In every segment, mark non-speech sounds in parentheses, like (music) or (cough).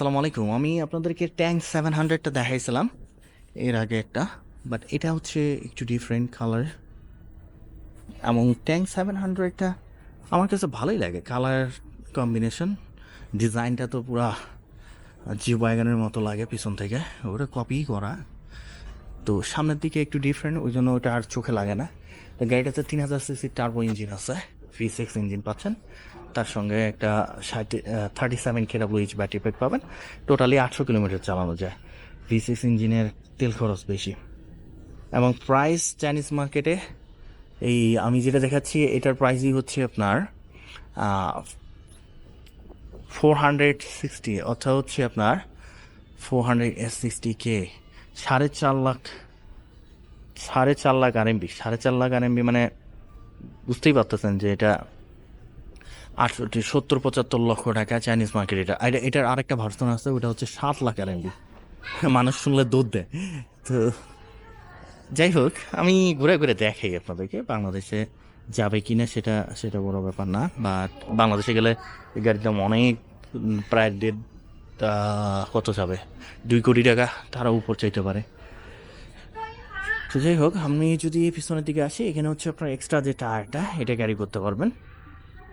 আসসালামু আলাইকুম। আমি আপনাদেরকে ট্যাঙ্ক সেভেন হান্ড্রেডটা দেখাইছিলাম। এর আগে একটা বাট এটা হচ্ছে একটু ডিফারেন্ট কালার এবং ট্যাঙ্ক সেভেন হান্ড্রেডটা আমার কাছে ভালোই লাগে কালার কম্বিনেশন ডিজাইনটা তো পুরা জি ওয়াগানের মতো লাগে পিছন থেকে, ওটা কপি করা। তো সামনের দিকে একটু ডিফারেন্ট ওই জন্য ওটা আর চোখে লাগে না। তো গাড়িটাতে তিন হাজার সিসি টার্বো ইঞ্জিন আছে। ভি সিক্স ইঞ্জিন পাচ্ছেন। তার সঙ্গে একটা ষাট thirty seven KW H battery pack পাবেন। টোটালি আটশো কিলোমিটার চালানো যায়। ভি সিক্স ইঞ্জিনের তেল খরচ বেশি। এবং প্রাইস চাইনিজ মার্কেটে এই আমি যেটা দেখাচ্ছি, এটার প্রাইসই হচ্ছে আপনার ফোর হান্ড্রেড সিক্সটি অর্থাৎ হচ্ছে আপনার ফোর হান্ড্রেড সিক্সটি কে সাড়ে চার লাখ, সাড়ে চার লাখ আর আরএমবি সাড়ে চার লাখ আর আরএমবি মানে বুঝতেই পারতেছেন যে এটা আটষট্টি সত্তর, পঁচাত্তর লক্ষ টাকা চাইনিজ মার্কেট এটা এটা, এটার আরেকটা ভার্সন আছে, ওটা হচ্ছে সাত লাখ আরএমবি মানুষ শুনলে দুধ দেয়। তো যাই হোক, আমি ঘুরে ঘুরে দেখাই আপনাদেরকে, বাংলাদেশে যাবে কিনা সেটা সেটা বড় ব্যাপার না বাট বাংলাদেশে গেলে এই গাড়ির দাম অনেক, প্রায় দেড় কত যাবে? দুই কোটি টাকা, তারা উপর চাইতে পারে। তো যাই হোক, আমি যদি পিছনের দিকে আসি, এখানে হচ্ছে আপনার এক্সট্রা যে টায়ারটা, এটা ক্যারি করতে পারবেন।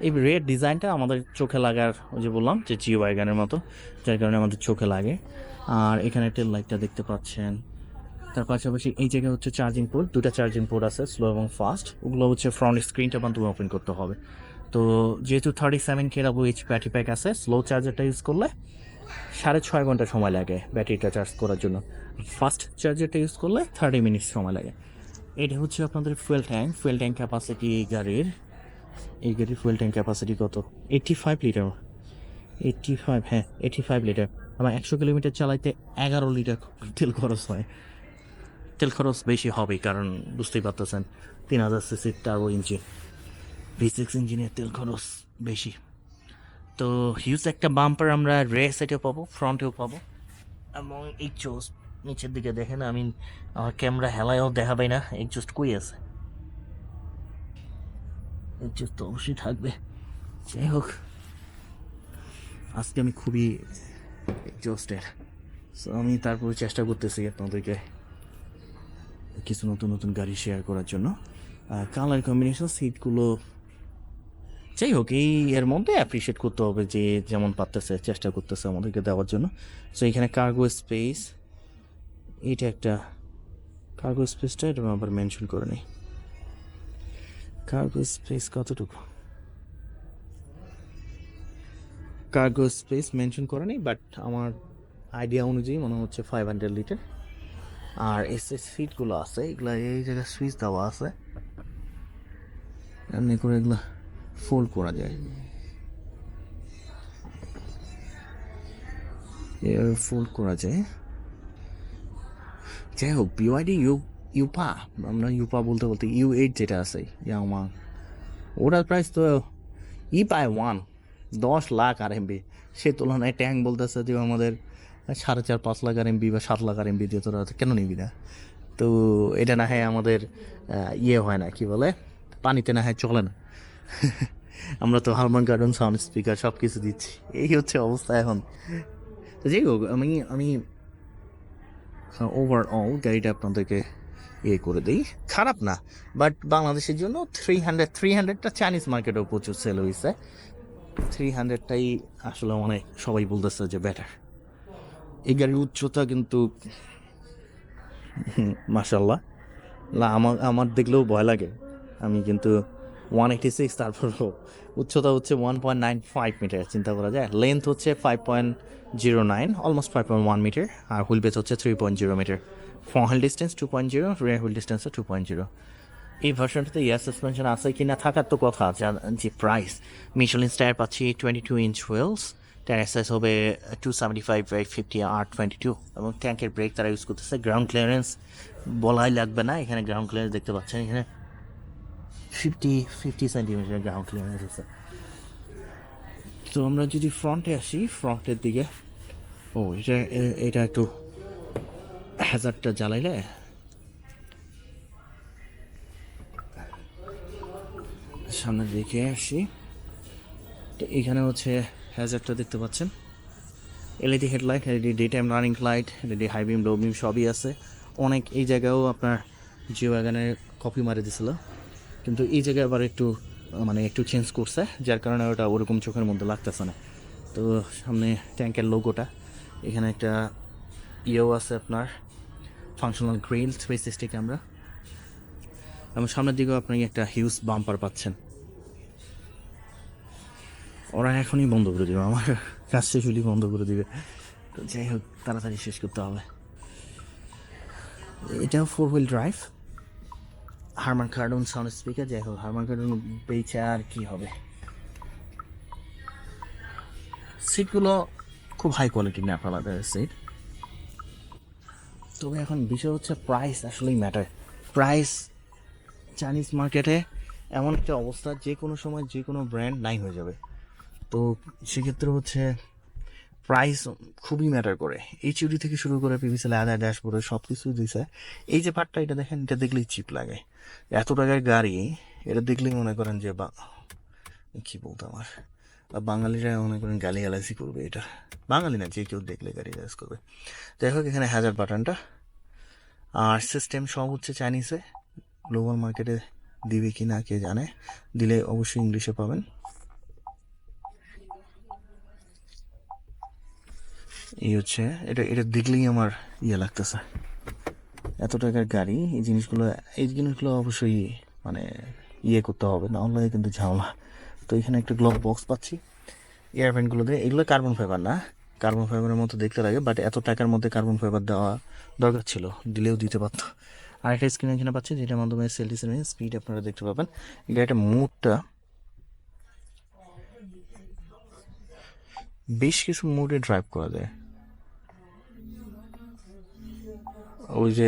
এই রেড ডিজাইনটা আমাদের চোখে লাগার, ওই যে বললাম, যে জিও ওয়াগানের মতো, যার কারণে আমাদের চোখে লাগে। আর এখানে টেল লাইটটা দেখতে পাচ্ছেন। তার পাশাপাশি এই জায়গায় হচ্ছে চার্জিং পোর্ট দুটা চার্জিং পোর্ট আছে স্লো এবং ফাস্ট ওগুলো হচ্ছে ফ্রন্ট স্ক্রিনটা বান্ধব ওপেন করতে হবে। তো যেহেতু thirty seven KW H battery pack আছে স্লো চার্জারটা ইউজ করলে সাড়ে ছয় ঘণ্টা সময় লাগে ব্যাটারিটা চার্জ করার জন্য। ফাস্ট চার্জারটা ইউজ করলে থার্টি মিনিটস সময় লাগে। এটা হচ্ছে আপনাদের fuel tank fuel tank capacity এই গাড়ির এই গাড়ির ফুয়েল ট্যাঙ্ক ক্যাপাসিটি কত? Eighty five litre eighty five হ্যাঁ এইটটি ফাইভ লিটার আমার একশো কিলোমিটার চালাইতে এগারো লিটার তেল খরচ হয়। তেল খরচ বেশি হবে কারণ বুঝতেই পারতেছেন, তিন হাজার সিসির টার্বো ইঞ্জিন ভি সিক্স ইঞ্জিনের তেল খরচ বেশি। তো হিউজ একটা বাম্পার আমরা রে সাইডেও পাবো ফ্রন্টেও পাবো। এবং চোস নিচের দিকে দেখেন আমি আমার ক্যামেরা হেলায়ও দেখাবে না, এই জাস্ট কই আছে? এই জাস্ট তো অবশ্যই থাকবে। যাই হোক, আজকে আমি খুবই এক্সস্টেড সো আমি তারপরে চেষ্টা করতেছি আপনাদেরকে কিছু নতুন নতুন গাড়ি শেয়ার করার জন্য। কালার কম্বিনেশন সিটগুলো যাই হোক, এই এর মধ্যে অ্যাপ্রিসিয়েট করতে হবে যে যেমন পারতেছে, চেষ্টা করতেছে আমাদেরকে দেওয়ার জন্য। সো এখানে কার্গো স্পেস এটা একটা কার্গো স্পেসটা এটা আবার মেনশন করে নিই। কার্গো স্পেস কতটুকু? কার্গো স্পেস মেনশন করে নেই বাট আমার আইডিয়া অনুযায়ী মনে হচ্ছে ফাইভ হান্ড্রেড লিটার আর এস এস সিটগুলো আছে, এগুলো এই জায়গায় সুইচ দেওয়া আছে। এমনি করে এগুলো ফোল্ড করা যায়। ফোল্ড করা যায়। যাই হোক বিওয়াইডি ইউ, ইউপা, আমরা ইউপা বলতে বলতে ইউ এইট যেটা আছে, ইয়ামা, ওটার প্রাইস তো ই পায় ওয়ান দশ লাখ আর এমবি সে তুলনায় ট্যাঙ্ক বলতেছে যে আমাদের সাড়ে চার, পাঁচ লাখ আর এমবি বা সাত লাখ আর এমবি দিয়ে তোরা কেন নিবি না? তো এটা না হয় আমাদের ইয়ে হয় না, কি বলে? পানিতে না হয় চলে না। আমরা তো হারমান গার্ডেন সাউন্ড স্পিকার সব কিছু দিচ্ছি। এই হচ্ছে অবস্থা এখন। তো যাই হোক, আমি আমি ওভারঅল গাড়িটা আপনাদেরকে ইয়ে করে দিই। খারাপ না বাট বাংলাদেশের জন্য থ্রি হান্ড্রেড থ্রি হান্ড্রেডটা চাইনিজ মার্কেটেও প্রচুর সেল হয়েছে থ্রি হান্ড্রেডটাই আসলে অনেক সবাই বলতেছে যে বেটার এই গাড়ির উচ্চতা কিন্তু মাসাল্লাহ আমার আমার দেখলেও ভয় লাগে। আমি কিন্তু ওয়ান এইটি সিক্স তারপরও উচ্চতা হচ্ছে one point nine five metre চিন্তা করা যায়। লেন্থ হচ্ছে five point zero nine almost five point one metre আর হুইল বেস হচ্ছে three point zero metre front distance two point zero rear wheel distance two point zero এই ভার্সনটাতে ইয়ার suspension আছে কি না থাকার তো কথা, যা যে প্রাইস মিশলিন স্টার পাচ্ছি টোয়েন্টি টু ইঞ্চ হুইলস ট্যান এক্সাইজ হবে two seventy five by fifty R twenty two এবং ট্যাঙ্কের ব্রেক তারা ইউজ করতেছে। গ্রাউন্ড ক্লিয়ারেন্স বলাই লাগবে না, এখানে গ্রাউন্ড ক্লিয়ারেন্স দেখতে পাচ্ছেন এখানে। Fifty fifty centimetre ground clearance আছে তো আমরা যদি ফ্রন্টে আসি ফ্রন্টের দিকে, ও, এটা এটা একটু হ্যাজারটা জ্বালাইলে। সামনের দিকে আসি, তো এখানে হচ্ছে হ্যাজারটা দেখতে পাচ্ছেন। LED headlight LED daytime running light LED high beam low beam সবই আছে। অনেক, এই জায়গায়ও আপনার জিও ওয়াগানের কপি মারে দিছিল। কিন্তু এই জায়গায় আবার একটু মানে একটু চেঞ্জ করছে, যার কারণে ওটা ওরকম চোখের মধ্যে লাগতেছে না। তো সামনে ট্যাঙ্কের লোগোটা এখানে একটা ইয়েও আছে আপনার functional grille three sixty camera এবং সামনের দিকেও আপনি একটা হিউজ বাম্পার পাচ্ছেন। ওরা এখনই বন্ধ করে দেবে, আমার কাজ শেষ বন্ধ করে দিবে। তো যাই হোক, তাড়াতাড়ি শেষ করতে হবে। এটাও four wheel drive Harman Kardon sound speaker যাই হোক হারমান কার্ডন বেচে আর কি হবে? সিটগুলো খুব হাই কোয়ালিটির ন্যাপালাদের সিট তবে এখন বিষয় হচ্ছে প্রাইস আসলেই ম্যাটার প্রাইস চাইনিজ মার্কেটে এমন একটা অবস্থা যে কোনো সময় যে কোনো ব্র্যান্ড নাই হয়ে যাবে। তো সেক্ষেত্রে হচ্ছে প্রাইস খুবই ম্যাটার করে। এই চুরি থেকে শুরু করে পিভিসি লেদার ড্যাশবোর্ডে সব কিছুই দিছে। এই যে পার্টটা এটা দেখেন, এটা দেখলেই চিপ লাগে। এত টাকার গাড়ি, এটা দেখলেই মনে করেন যে বা, কী বলতো আমার? বাঙালিরা মনে করেন গালি গালাসি করবে এটা। বাঙালি না, যে কেউ দেখলে গালি গালাস করবে। যাই হোক, এখানে হাজার বাটনটা আর সিস্টেম সব হচ্ছে চাইনিজে গ্লোবাল মার্কেটে দিবে কি না কে জানে? দিলে অবশ্যই ইংলিশে পাবেন। এই হচ্ছে, এটা এটা দেখলেই আমার ইয়ে লাগতেছে। এত টাকার গাড়ি, এই জিনিসগুলো এই জিনিসগুলো অবশ্যই মানে ইয়ে করতে হবে, না হলে কিন্তু ঝামেলা। তো এখানে একটা গ্লোভ বক্স পাচ্ছি এয়ারপ্যান্টগুলো দিয়ে। এগুলো কার্বন ফাইবার না কার্বন ফাইবারের মতো দেখতে লাগে বাট এত টাকার মধ্যে কার্বন ফাইবার দেওয়া দরকার ছিল, দিলেও দিতে পারতো। আর একটা স্ক্রিন এখানে পাচ্ছি, যেটার মাধ্যমে সেল সেলফি স্পিড আপনারা দেখতে পাবেন। গাড়িটার মুডটা। বেশ কিছু মুডে ড্রাইভ করা যায়। ওই যে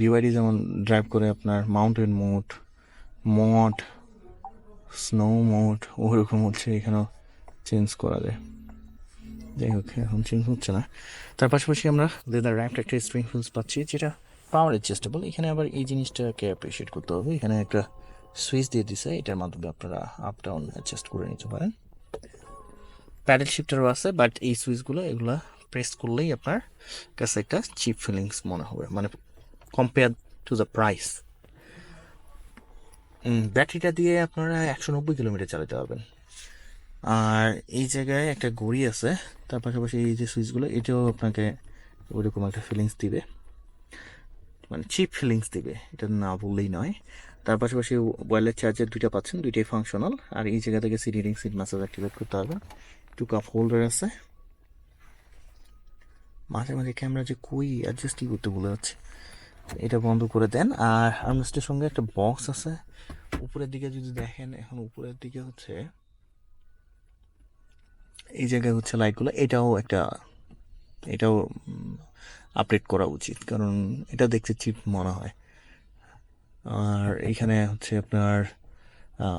বিওয়াইডি যেমন ড্রাইভ করে আপনার mountain mode mod snow mode ওরকম হচ্ছে এখানেও চেঞ্জ করা যায়। যাই হোক, এখন চেঞ্জ হচ্ছে না। তার পাশাপাশি আমরা লেদার র্যাপড একটা স্ট্রিং হুইলস পাচ্ছি, যেটা পাওয়ার অ্যাডজাস্টেবল এখানে আবার এই জিনিসটাকে অ্যাপ্রিসিয়েট করতে হবে। এখানে একটা সুইচ দিয়ে দিছে, এটার মাধ্যমে আপনারা আপ ডাউন অ্যাডজাস্ট করে নিতে পারেন। প্যাডেল শিফটারও আছে বাট এই সুইচগুলো এগুলা প্রেস করলেই আপনার কাছে একটা চিপ ফিলিংস মনে হবে। মানে কম্পেয়ার টু দ্য প্রাইস ব্যাটারিটা দিয়ে আপনারা একশো নব্বই কিলোমিটার চালাতে পারবেন। আর এই জায়গায় একটা ঘড়ি আছে, তার পাশাপাশি এই যে সুইচগুলো, এটাও আপনাকে ওইরকম একটা ফিলিংস দিবে। মানে চিপ ফিলিংস দিবে, এটা না বললেই নয়। তার পাশাপাশি ওয়্যারলেস চার্জার দুইটা পাচ্ছেন, দুইটাই ফাংশনাল আর এই জায়গা থেকে city ring seat massage activate করতে হবে টু কাপ হোল্ডার আছে। মাঝে মাঝে ক্যামেরা যে কই অ্যাডজাস্টই করতে বলে যাচ্ছে। এটা বন্ধ করে দেন। আর আর্মরেস্টের সঙ্গে একটা বক্স আছে। উপরের দিকে যদি দেখেন, এখন উপরের দিকে হচ্ছে, এই জায়গায় হচ্ছে লাইটগুলো এটাও একটা, এটাও আপডেট করা উচিত। কারণ এটা দেখতে চিপ মনে হয়। আর এখানে হচ্ছে আপনার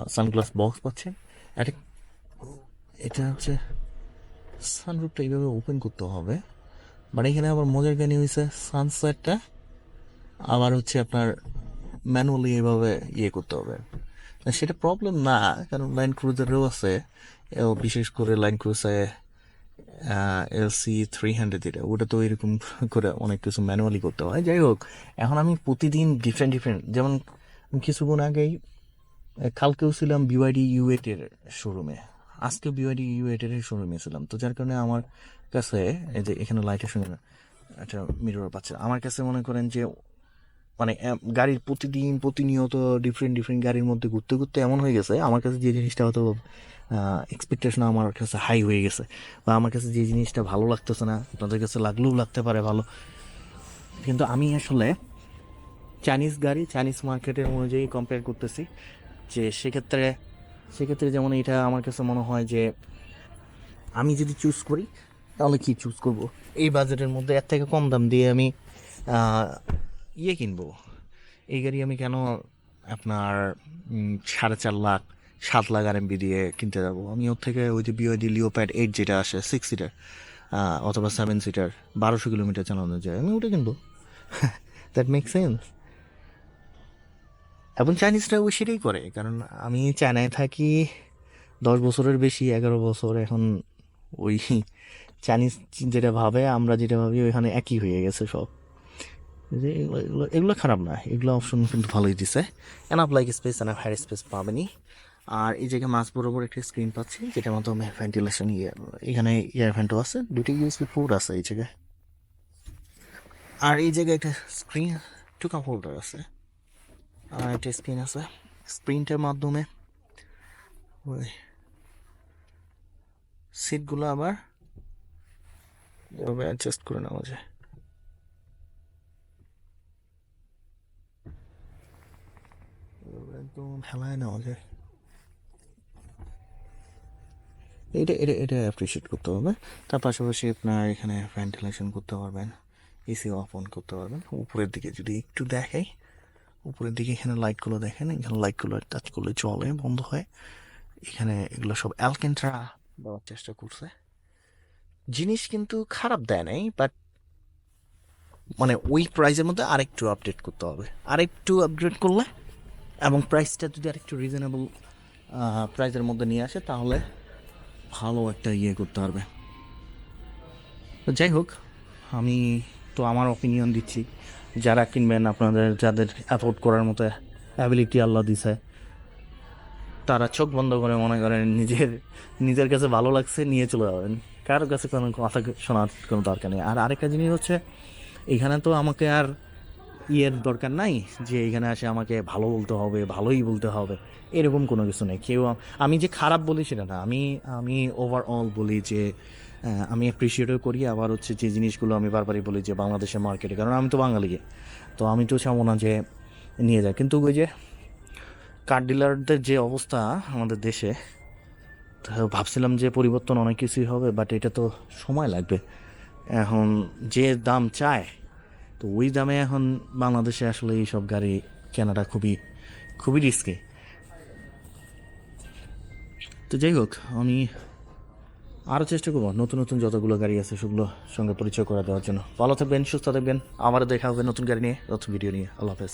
সানগ্লাস বক্স পাচ্ছেন। এটা হচ্ছে সানরুফটা এইভাবে ওপেন করতে হবে। বাট এখানে আবার মজার জ্ঞানী হয়েছে সানসেটটা আবার হচ্ছে আপনার ম্যানুয়ালি এইভাবে ইয়ে করতে হবে। সেটা প্রবলেম না, কারণ লাইন ক্রুজারেও আছে। বিশেষ করে লাইন ক্রুজে এলসি থ্রি হান্ড্রেড যেটা, ওটা তো এরকম (laughs) করে অনেক কিছু ম্যানুয়ালি করতে হয়। যাই হোক, এখন আমি প্রতিদিন ডিফারেন্ট ডিফারেন্ট যেমন কিছুক্ষণ আগেই কালকেও ছিলাম বিওয়াইডি ইউএটের শোরুমে আজকে বিওয়াইডি ইউএটের শোরুমে ছিলাম। তো যার কারণে আমার কাছে, এই যে এখানে লাইটের সঙ্গে একটা মিরর পাচ্ছে। আমার কাছে মনে করেন যে মানে গাড়ির প্রতিদিন প্রতিনিয়ত ডিফারেন্ট ডিফারেন্ট গাড়ির মধ্যে ঘুরতে ঘুরতে এমন হয়ে গেছে, আমার কাছে যে জিনিসটা হয়তো এক্সপেকটেশন আমার কাছে হাই হয়ে গেছে বা আমার কাছে যে জিনিসটা ভালো লাগতেছে না, আপনাদের কাছে লাগলেও লাগতে পারে ভালো। কিন্তু আমি আসলে চাইনিজ গাড়ি চাইনিজ মার্কেটের অনুযায়ী কম্পেয়ার করতেছি যে সেক্ষেত্রে সেক্ষেত্রে যেমন এটা আমার কাছে মনে হয় যে, আমি যদি চুজ করি তাহলে কি চুজ করব? এই বাজেটের মধ্যে এর থেকে কম দাম দিয়ে আমি ইয়ে কিনবো। এই গাড়ি আমি কেন আপনার সাড়ে চার লাখ, সাত লাখ আর এমবি দিয়ে কিনতে যাব? আমি ওর থেকে ওই যে বিওয়াইডি লিওপ্যাড এইট যেটা আসে সিক্স সিটার অথবা সেভেন সিটার বারোশো কিলোমিটার চালানো যায়, আমি ওটা কিনবো। দ্যাট মেক সেন্স এবং চাইনিজরা ওই সেটাই করে, কারণ আমি চায়নায় থাকি, দশ বছরের বেশি, এগারো বছর, এখন ওই চাইনিজ যেটা ভাবে, আমরা যেটা ভাবি, ওইখানে একই হয়ে গেছে সব। যে এগুলো এগুলো খারাপ না। এগুলো অপশন কিন্তু ভালোই দিছে। Enough like space enough higher space পাবেনি। আর এই জায়গায় মাছ বরাবর একটা স্ক্রিন পাচ্ছি, যেটার মাধ্যমে ভেন্টিলেশন ইয়ার এখানে এয়ার ভেন্টও আছে। দুটি ইউএসবি পোর্ট আছে এই জায়গায়। আর এই জায়গায় একটা স্ক্রিন টু কাপ হোল্ডার আছে। আর একটা স্ক্রিন আছে। স্ক্রিনটার মাধ্যমে ওই সিটগুলো আবার এভাবে অ্যাডজাস্ট করে নেওয়া যায়। একদম হেলায় নেওয়া যায়। এটা এটা এটা অ্যাপ্রিসিয়েট করতে হবে। তার পাশাপাশি আপনার এখানে ভেন্টিলেশন করতে পারবেন এসি অফ অন করতে পারবেন। উপরের দিকে যদি একটু দেখাই উপরের দিকে এখানে লাইটগুলো দেখেন, এখানে লাইটগুলো টাচ করলে চলে বন্ধ হয়। এখানে এগুলো সব অ্যালকেন্ট্রা দেওয়ার চেষ্টা করছে। জিনিস কিন্তু খারাপ দেয় নাই বাট মানে ওই প্রাইসের মধ্যে আরেকটু আপডেট করতে হবে। আরেকটু আপগ্রেড করলে এবং প্রাইসটা যদি আরেকটু রিজনেবল প্রাইসের মধ্যে নিয়ে আসে, তাহলে ভালো একটা ইয়ে করতে পারবে। তো যাই হোক, আমি তো আমার অপিনিয়ন দিচ্ছি। যারা কিনবেন আপনাদের, যাদের অ্যাফোর্ড করার মতো অ্যাবিলিটি আল্লাহ দিছে, তারা চোখ বন্ধ করে মনে করেন নিজের নিজের কাছে ভালো লাগছে, নিয়ে চলে যাবেন। কারোর কাছে কোনো কথা শোনার কোনো দরকার নেই। আর আরেকটা জিনিস হচ্ছে, এখানে তো আমাকে আর ইয়ের দরকার নাই যে এখানে আসে আমাকে ভালো বলতে হবে, ভালোই বলতে হবে, এরকম কোনো কিছু নেই। কেউ আমি যে খারাপ বলি সেটা না। আমি আমি ওভারঅল বলি যে আমি অ্যাপ্রিসিয়েটও করি। আবার হচ্ছে যে জিনিসগুলো আমি বারবারই বলি যে বাংলাদেশের মার্কেটে কারণ আমি তো বাঙালি। তো আমি তো চাবো না যে নিয়ে যায়। কিন্তু ওই যে কার ডিলারদের যে অবস্থা আমাদের দেশে ভাবছিলাম যে পরিবর্তন অনেক কিছুই হবে বাট এটা তো সময় লাগবে। এখন যে দাম চায়, তো ওই দামে এখন বাংলাদেশে আসলে এইসব গাড়ি কেনাটা খুবই খুবই রিস্কি তো যাই হোক, আমি আরও চেষ্টা করব নতুন নতুন যতগুলো গাড়ি আছে সেগুলো সঙ্গে পরিচয় করে দেওয়ার জন্য। ভালো থাকবেন, সুস্থ থাকবেন। আবারও দেখা হবে নতুন গাড়ি নিয়ে, নতুন ভিডিও নিয়ে। আল্লাহ হাফেজ।